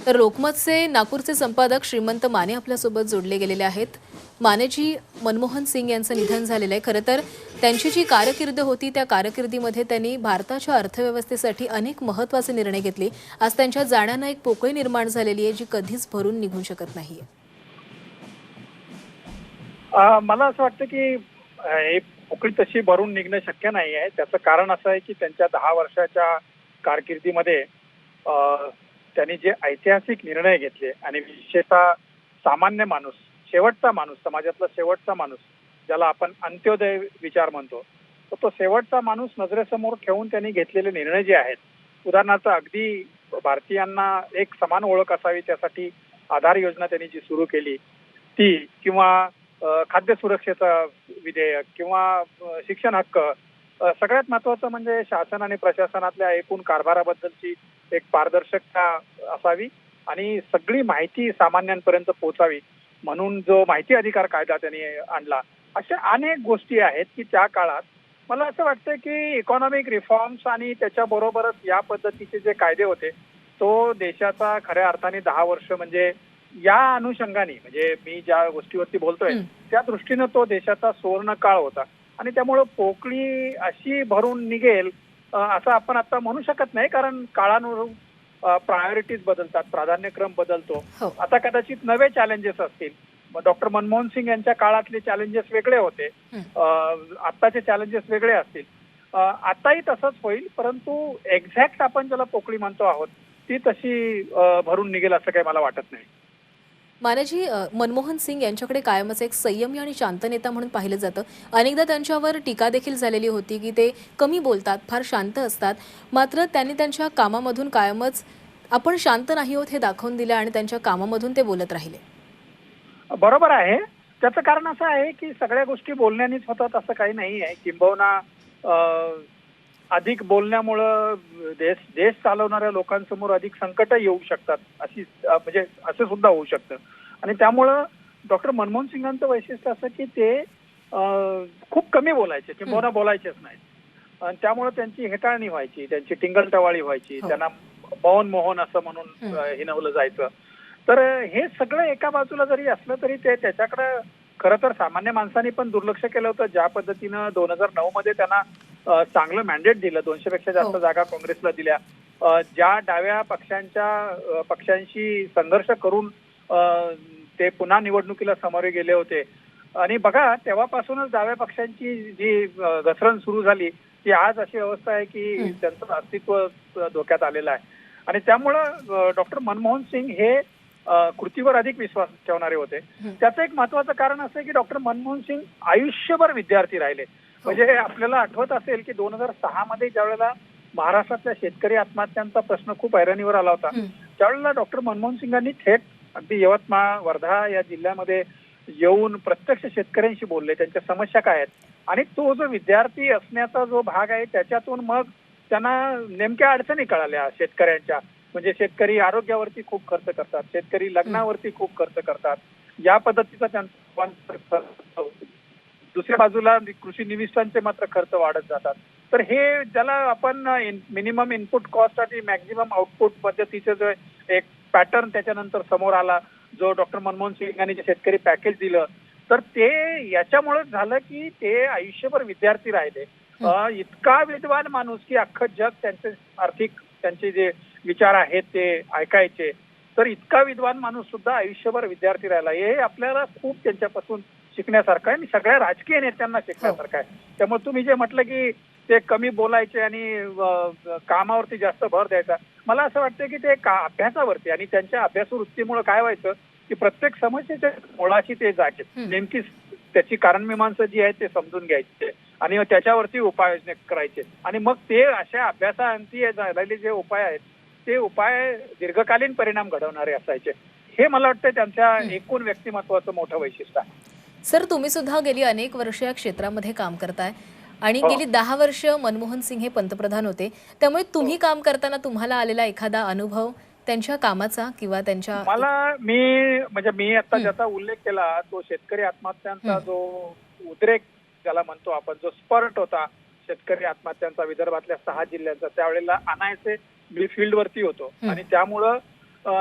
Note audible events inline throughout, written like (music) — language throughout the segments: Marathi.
तर लोकमतचे नागपूरचे संपादक श्रीमंत माने आपल्यासोबत जोडले गेलेले आहेत. मानेजी मनमोहन सिंग यांचं निधन झालेलं आहे. खरं तर त्यांची जी कारकीर्द होती त्या कारकिर्दीमध्ये त्यांनी भारताच्या अर्थव्यवस्थेसाठी अनेक महत्त्वाचे निर्णय घेतले. आज त्यांच्या जाण्यानं एक पोकळी निर्माण झालेली आहे जी कधीच भरून निघू शकत नाही मला असं वाटतं की ही पोकळी तशी भरून निघणं शक्य नाही आहे त्याचं कारण असं आहे की त्यांच्या दहा वर्षाच्या कारकिर्दीमध्ये त्यांनी जे ऐतिहासिक निर्णय घेतले आणि विशेषतः सामान्य माणूस शेवटचा माणूस समाजातला शेवटचा माणूस ज्याला आपण अंत्योदय विचार म्हणतो तर तो शेवटचा माणूस नजरेसमोर ठेवून त्यांनी घेतलेले निर्णय जे आहेत उदाहरणार्थ अगदी भारतीयांना एक समान ओळख असावी त्यासाठी आधार योजना त्यांनी जी सुरू केली ती किंवा खाद्य सुरक्षेचा विधेयक किंवा शिक्षण हक्क सगळ्यात महत्वाचं म्हणजे शासन आणि प्रशासनातल्या एकूण कारभाराबद्दलची एक पारदर्शकता असावी आणि सगळी माहिती सामान्यांपर्यंत पोहोचावी म्हणून जो माहिती अधिकार कायदा त्यांनी आणला अशा अनेक गोष्टी आहेत की त्या काळात मला असं वाटतं की इकॉनॉमिक रिफॉर्म्स आणि त्याच्याबरोबरच या पद्धतीचे जे कायदे होते तो देशाचा खऱ्या अर्थाने दहा वर्ष म्हणजे या अनुषंगाने म्हणजे मी ज्या गोष्टीवरती बोलतोय. त्या दृष्टीनं तो देशाचा सुवर्ण काळ होता आणि त्यामुळं पोकळी अशी भरून निघेल असं आपण आता म्हणू शकत नाही कारण काळानुरूप प्रायोरिटीज बदलतात प्राधान्यक्रम बदलतो. हो. आता कदाचित नवे चॅलेंजेस असतील. डॉक्टर मनमोहन सिंग यांच्या काळातले चॅलेंजेस वेगळे होते. आत्ताचे चॅलेंजेस वेगळे असतील. आताही तसंच होईल परंतु एक्झॅक्ट आपण ज्याला पोकळी म्हणतो आहोत ती तशी भरून निघेल असं काही मला वाटत नाही. मानाजी मनमोहन सिंग यांच्याकडे कायमच एक संयमी आणि शांत नेता म्हणून पाहिलं जातं. अनेकदा त्यांच्यावर टीका देखील झालेली होती की ते कमी बोलतात फार शांत असतात. मात्र त्यांनी त्यांच्या कामामधून कायमच आपण शांत नाही होत हे दाखवून दिलं आणि त्यांच्या कामामधून ते बोलत राहिले. बरोबर आहे. त्याचं कारण असं आहे की सगळ्या गोष्टी बोलण्यानेच होतात असं काही नाही आहे. किंबहुना अधिक बोलण्यामुळं देश देश चालवणाऱ्या लोकांसमोर अधिक संकट येऊ शकतात अशी म्हणजे असं सुद्धा होऊ शकतं. आणि त्यामुळं डॉक्टर मनमोहन सिंगांचं वैशिष्ट्य असं की ते खूप कमी बोलायचे किंबहुना बोलायचेच नाहीत. आणि त्यामुळं त्यांची हेटाळणी व्हायची त्यांची टिंगलटवाळी व्हायची हो. त्यांना मौन मोहन असं म्हणून हिनवलं जायचं. तर हे सगळं एका बाजूला जरी असलं तरी ते त्याच्याकडे खरं तर सामान्य माणसांनी पण दुर्लक्ष केलं होतं. ज्या पद्धतीनं दोन हजार नऊ मध्ये त्यांना चांगलं मॅन्डेट दिलं दोनशे पेक्षा जास्त हो. जागा काँग्रेसला दिल्या. ज्या डाव्या पक्षांच्या पक्षांशी संघर्ष करून ते पुन्हा निवडणुकीला सामोरे गेले होते आणि बघा तेव्हापासूनच डाव्या पक्षांची जी घसरण सुरू झाली ती आज अशी अवस्था आहे की हं. त्यांचं अस्तित्व धोक्यात आलेलं आहे आणि त्यामुळं डॉक्टर मनमोहन सिंग हे कृतीवर अधिक विश्वास ठेवणारे होते हं. त्याचं एक महत्वाचं कारण असं आहे की डॉक्टर मनमोहन सिंग आयुष्यभर विद्यार्थी राहिले म्हणजे आपल्याला आठवत असेल की दोन हजार सहा मध्ये ज्या वेळेला महाराष्ट्रातल्या शेतकरी आत्महत्यांचा प्रश्न खूप ऐरणीवर आला होता हं. त्यावेळेला डॉक्टर मनमोहन सिंगांनी थेट अगदी यवतमाळ वर्धा या जिल्ह्यामध्ये येऊन प्रत्यक्ष शेतकऱ्यांशी बोलले. त्यांच्या समस्या काय आहेत? आणि तो जो विद्यार्थी असण्याचा जो भाग आहे त्याच्यातून मग त्यांना नेमक्या अडचणी कळाल्या शेतकऱ्यांच्या. म्हणजे शेतकरी आरोग्यावरती खूप खर्च करतात शेतकरी लग्नावरती खूप खर्च करतात. या पद्धतीचा त्यांचा (laughs) दुसऱ्या बाजूला कृषी निविष्ठांचे मात्र खर्च वाढत जातात. तर हे ज्याला आपण मिनिमम इनपुट कॉस्ट आणि मॅक्झिमम आउटपुट पद्धतीचे जो एक पॅटर्न त्याच्यानंतर समोर आला जो डॉक्टर मनमोहन सिंग यांनी जे शेतकरी पॅकेज दिलं तर ते याच्यामुळेच झालं की ते आयुष्यभर विद्यार्थी राहिले. इतका विद्वान माणूस की अख्खं जग त्यांचे आर्थिक त्यांचे जे विचार आहेत ते ऐकायचे. तर इतका विद्वान माणूस सुद्धा आयुष्यभर विद्यार्थी राहिला. हे आपल्याला खूप त्यांच्यापासून शिकण्यासारखं आहे आणि सगळ्या राजकीय नेत्यांना शिकण्यासारखं आहे. त्यामुळे तुम्ही जे म्हटलं की ते कमी बोलायचे आणि कामावरती जास्त भर द्यायचा. मला असं वाटतं की ते का अभ्यासावरती आणि त्यांच्या अभ्यासवृत्तीमुळे काय व्हायचं की प्रत्येक समस्येच्या मुळाशी ते जायचे. नेमकी त्याची कारणमीमांसा जी आहे ते समजून घ्यायचे आणि त्याच्यावरती उपाययोजना करायचे. आणि मग ते अशा अभ्यासाअंती झालेले जे उपाय आहेत ते उपाय दीर्घकालीन परिणाम घडवणारे असायचे. हे मला वाटतं त्यांच्या एकूण व्यक्तिमत्वाचं मोठं वैशिष्ट्य आहे. सर तुम्ही सुद्धा गेली अनेक वर्ष या क्षेत्रामध्ये काम करताय. आणि हो. गेली दहा वर्ष मनमोहन सिंग हे पंतप्रधान होते त्यामुळे तुम्ही काम करताना तुम्हाला आलेला एखादा अनुभव त्यांच्या कामाचा किंवा त्यांच्या मला मी म्हणजे मी आता हं. ज्याचा उल्लेख केला तो शेतकरी आत्महत्यांचा हं. जो उद्रेक ज्याला म्हणतो आपण जो स्पर्ट होता शेतकरी आत्महत्यांचा विदर्भातल्या सहा जिल्ह्यांचा त्यावेळेला आणायचे मी फील्डवरती होतो हं. आणि त्यामुळं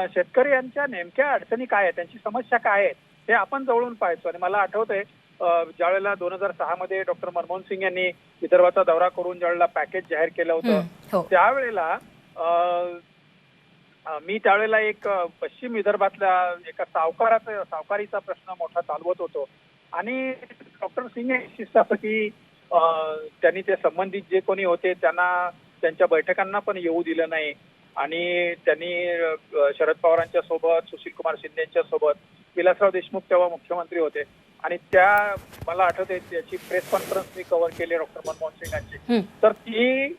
शेतकरी यांच्या नेमक्या अडचणी काय आहेत त्यांची समस्या काय आहेत हे आपण जवळून पाहायचो आणि मला आठवतंय ज्यावेळेला दोन हजार सहा मध्ये डॉक्टर मनमोहन सिंग यांनी विदर्भाचा दौरा करून ज्यावेळेला पॅकेज जाहीर केलं होतं हं, त्यावेळेला मी त्यावेळेला एक पश्चिम विदर्भातल्या एका सावकाराचा सावकारीचा प्रश्न मोठा चालवत होतो. आणि डॉक्टर सिंग शिस्त असं की त्यांनी ते संबंधित जे कोणी होते त्यांना त्यांच्या बैठकांना पण येऊ दिलं नाही. आणि त्यांनी शरद पवारांच्या सोबत सुशील कुमार शिंदेच्या सोबत विलासराव देशमुख तेव्हा मुख्यमंत्री होते. आणि त्या मला आठवते त्याची प्रेस कॉन्फरन्स मी कव्हर केली डॉक्टर मनमोहन सिंगांची हं, तर ती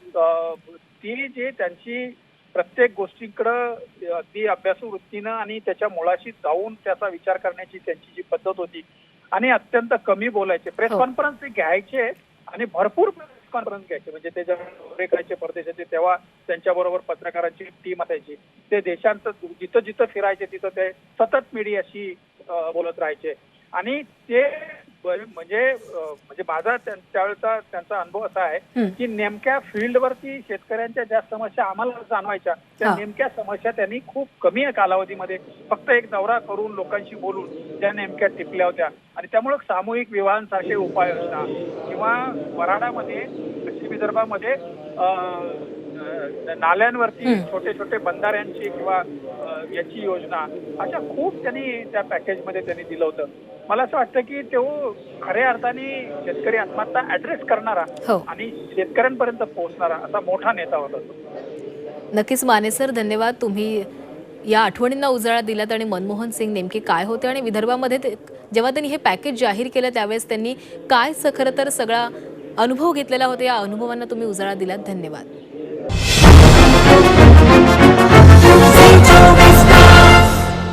ती जी त्यांची प्रत्येक गोष्टीकडं अगदी अभ्यासू वृत्तीनं आणि त्याच्या मुळाशी जाऊन त्याचा विचार करण्याची त्यांची जी पद्धत होती आणि अत्यंत कमी बोलायचे. प्रेस हो. कॉन्फरन्स ते घ्यायचे आणि भरपूर प्रेस कॉन्फरन्स घ्यायचे. म्हणजे ते जेव्हा करायचे परदेशाचे तेव्हा त्यांच्या बरोबर पत्रकारांची टीम असायची. ते देशांत जिथं जिथं फिरायचे तिथं ते सतत मीडियाशी बोलत राहायचे. आणि ते म्हणजे म्हणजे माझा त्या- त्यावेळेचा त्यांचा अनुभव असा आहे. की नेमक्या फील्डवरती शेतकऱ्यांच्या ज्या समस्या आम्हाला जाणवायच्या त्या. नेमक्या समस्या त्यांनी खूप कमी कालावधीमध्ये फक्त एक दौरा करून लोकांशी बोलून त्या नेमक्या टिपल्या होत्या आणि त्यामुळे सामूहिक विवाहांसारखे उपाययोजना किंवा वराडामध्ये पश्चिम विदर्भामध्ये नाल्यांवरती. छोटे छोटे बंधाऱ्यांची किंवा याची योजना अशा खूप त्यांनी त्या पॅकेजमध्ये त्यांनी दिलं होतं मला असं वाटतं की तो खऱ्या अर्थाने शेतकरी आत्महत्या ऍड्रेस करणारा हो. आणि शेतकऱ्यांपर्यंत पोहोचणारा असा मोठा नेता होता तो. नक्कीच माने सर धन्यवाद. तुम्ही या आठवणींना उजाळा दिलात आणि मनमोहन सिंग नेमके काय होते आणि विदर्भामध्ये जेव्हा त्यांनी हे पॅकेज जाहीर केलं त्यावेळेस त्यांनी काय खरं तर सगळा अनुभव घेतलेला होता या अनुभवांना तुम्ही उजाळा दिलात. धन्यवाद.